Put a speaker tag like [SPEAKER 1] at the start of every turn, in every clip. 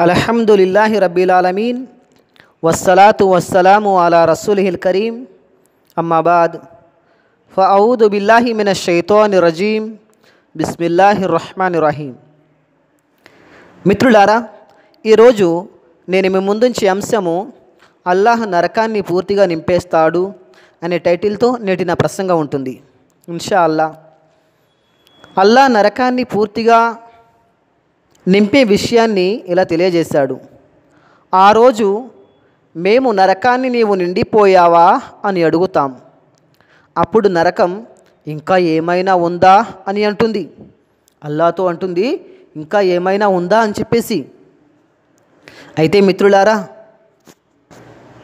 [SPEAKER 1] అల్హమ్దులిల్లాహి రబ్బీల్ వస్సలాతు వస్సలాము అలా రసూల్హిల్ కరీం. అమ్మాబాద్ ఫౌదు బిల్లాహి మిన షైతాని రజీం. బిస్మిల్లాహి రహమాన్ రహీం. మిత్రులారా ఈరోజు నేను మీ ముందుంచి అంశము అల్లాహ్ నరకాన్ని పూర్తిగా నింపేస్తాడు అనే టైటిల్తో నేటి నా ప్రసంగం ఉంటుంది. ఇన్షా అల్లా అల్లా నరకాన్ని పూర్తిగా నింపే విషయాన్ని ఇలా తెలియజేశాడు. ఆ రోజు మేము నరకాన్ని నీవు నిండిపోయావా? అని అడుగుతాం. అప్పుడు నరకం ఇంకా ఏమైనా ఉందా? అని అంటుంది. అల్లాతో అంటుంది ఇంకా ఏమైనా ఉందా? అని చెప్పేసి. అయితే మిత్రులారా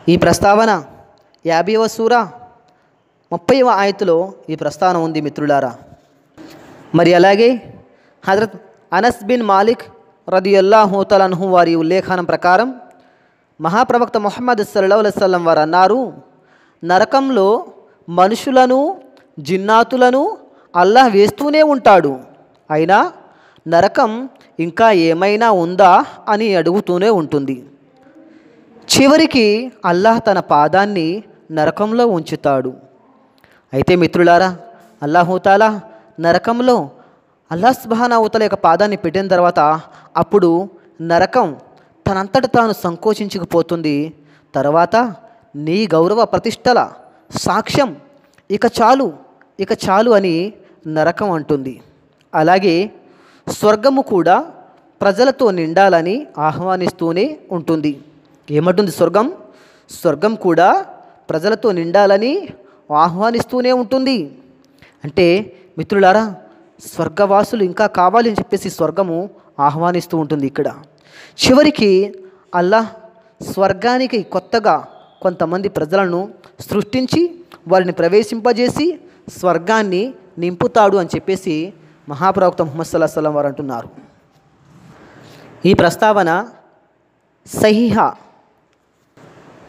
[SPEAKER 1] ఈ ప్రస్తావన యాభైవ సూరా ముప్పైవ ఆయతులో ఈ ప్రస్తావన ఉంది మిత్రులారా. మరి అలాగే హజరత్ అనస్ బిన్ మాలిక్ రదియల్లాహూతలన్హు వారి ఉల్లేఖనం ప్రకారం మహాప్రవక్త మొహమ్మద్ సల్లా వసల్లం వారు అన్నారు నరకంలో మనుషులను జిన్నాతులను అల్లాహ్ వేస్తూనే ఉంటాడు. అయినా నరకం ఇంకా ఏమైనా ఉందా అని అడుగుతూనే ఉంటుంది. చివరికి అల్లాహ్ తన పాదాన్ని నరకంలో ఉంచుతాడు. అయితే మిత్రులారా అల్లాహూతాలా నరకంలో అల్లాహ్ సుబానావుతల యొక్క పాదాన్ని పెట్టిన తర్వాత అప్పుడు నరకం తనంతట తాను సంకోచించుకుపోతుంది. తర్వాత నీ గౌరవ ప్రతిష్టల సాక్ష్యం ఇక చాలు ఇక చాలు అని నరకం అంటుంది. అలాగే స్వర్గము కూడా ప్రజలతో నిండాలని ఆహ్వానిస్తూనే ఉంటుంది. ఏమంటుంది స్వర్గం? స్వర్గం కూడా ప్రజలతో నిండాలని ఆహ్వానిస్తూనే ఉంటుంది. అంటే మిత్రులారా స్వర్గవాసులు ఇంకా కావాలి అని చెప్పేసి స్వర్గము ఆహ్వానిస్తూ ఉంటుంది ఇక్కడ. చివరికి అల్లాహ్ స్వర్గానికి కొత్తగా కొంతమంది ప్రజలను సృష్టించి వారిని ప్రవేశింపజేసి స్వర్గాన్ని నింపుతాడు అని చెప్పేసి మహాప్రవక్త ముహమ్మద్ సల్లా సలం వారు అంటున్నారు. ఈ ప్రస్తావన సహిహా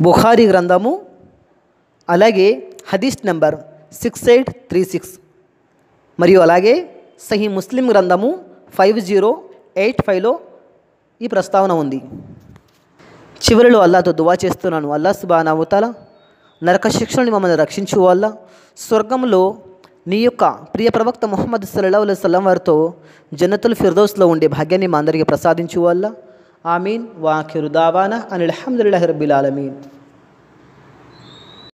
[SPEAKER 1] బుఖారీ గ్రంథము అలాగే హదీస్ number six eight three six మరియు అలాగే సహీ ముస్లిం గ్రంథము ఫైవ్ జీరో ఎయిట్ ఫైవ్లో ఈ ప్రస్తావన ఉంది. చివరిలో అల్లాతో దువా చేస్తున్నాను. అల్లా సుబానావుతాల నరక శిక్షణని మమ్మల్ని రక్షించు వల్ల స్వర్గంలో నీ యొక్క ప్రియ ప్రవక్త ముహమ్మద్ సల్లా సల్లం వారితో జన్నతుల్ ఫిర్దౌస్లో ఉండే భాగ్యాన్ని మా అందరికీ ప్రసాదించు వల్ల ఆమీన్. వాఖిరు దావానా అని అలహమ్దుల్లాహి రబ్బిల్ ఆలమీన్.